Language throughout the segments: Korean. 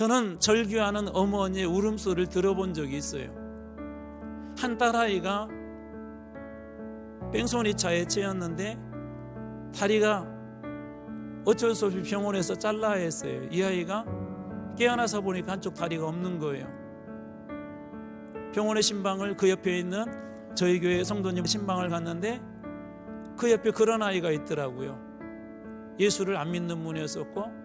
저는 절규하는 어머니의 울음소리를 들어본 적이 있어요. 한 딸아이가 뺑소니 차에 채였는데 다리가 어쩔 수 없이 병원에서 잘라야 했어요. 이 아이가 깨어나서 보니까 한쪽 다리가 없는 거예요. 병원의 신방을 그 옆에 있는 저희 교회 성도님 신방을 갔는데 그 옆에 그런 아이가 있더라고요. 예수를 안 믿는 분이었었고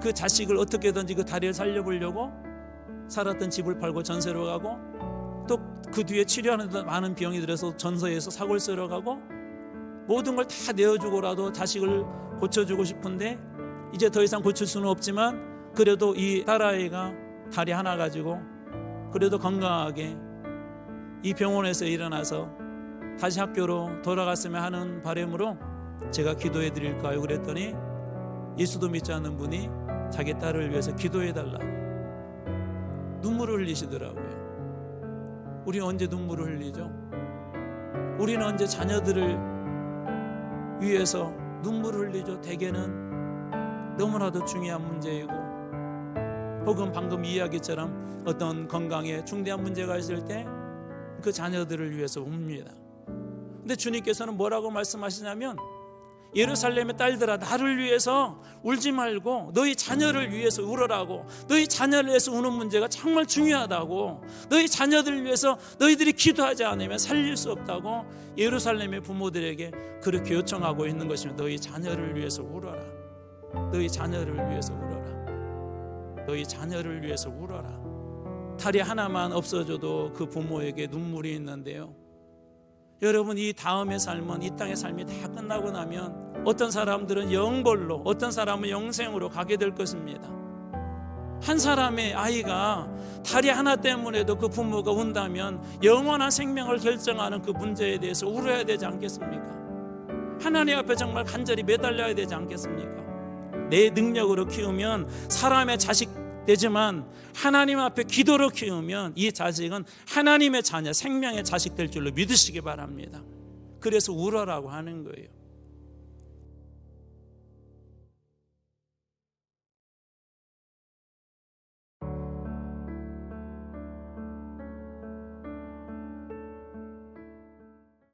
그 자식을 어떻게든지 그 다리를 살려보려고 살았던 집을 팔고 전세로 가고 또 그 뒤에 치료하는 데 많은 비용이 들어서 전서에서 사골 쓰러 가고 모든 걸 다 내어주고라도 자식을 고쳐주고 싶은데 이제 더 이상 고칠 수는 없지만 그래도 이 딸아이가 다리 하나 가지고 그래도 건강하게 이 병원에서 일어나서 다시 학교로 돌아갔으면 하는 바람으로 제가 기도해 드릴까요? 그랬더니 예수도 믿지 않는 분이 자기 딸을 위해서 기도해 달라고 눈물을 흘리시더라고요. 우리는 언제 눈물을 흘리죠? 우리는 언제 자녀들을 위해서 눈물을 흘리죠? 대개는 너무나도 중요한 문제이고 혹은 방금 이야기처럼 어떤 건강에 중대한 문제가 있을 때 그 자녀들을 위해서 웁니다. 근데 주님께서는 뭐라고 말씀하시냐면 예루살렘의 딸들아 나를 위해서 울지 말고 너희 자녀를 위해서 울어라고 너희 자녀를 위해서 우는 문제가 정말 중요하다고 너희 자녀들을 위해서 너희들이 기도하지 않으면 살릴 수 없다고 예루살렘의 부모들에게 그렇게 요청하고 있는 것입니다 너희 자녀를 위해서 울어라. 너희 자녀를 위해서 울어라. 너희 자녀를 위해서 울어라. 다리 하나만 없어져도 그 부모에게 눈물이 있는데요 여러분 이 다음의 삶은 이 땅의 삶이 다 끝나고 나면 어떤 사람들은 영벌로 어떤 사람은 영생으로 가게 될 것입니다. 한 사람의 아이가 다리 하나 때문에도 그 부모가 운다면 영원한 생명을 결정하는 그 문제에 대해서 울어야 되지 않겠습니까? 하나님 앞에 정말 간절히 매달려야 되지 않겠습니까? 내 능력으로 키우면 사람의 자식 되지만 하나님 앞에 기도로 키우면 이 자식은 하나님의 자녀, 생명의 자식 될 줄로 믿으시기 바랍니다. 그래서 울어라고 하는 거예요.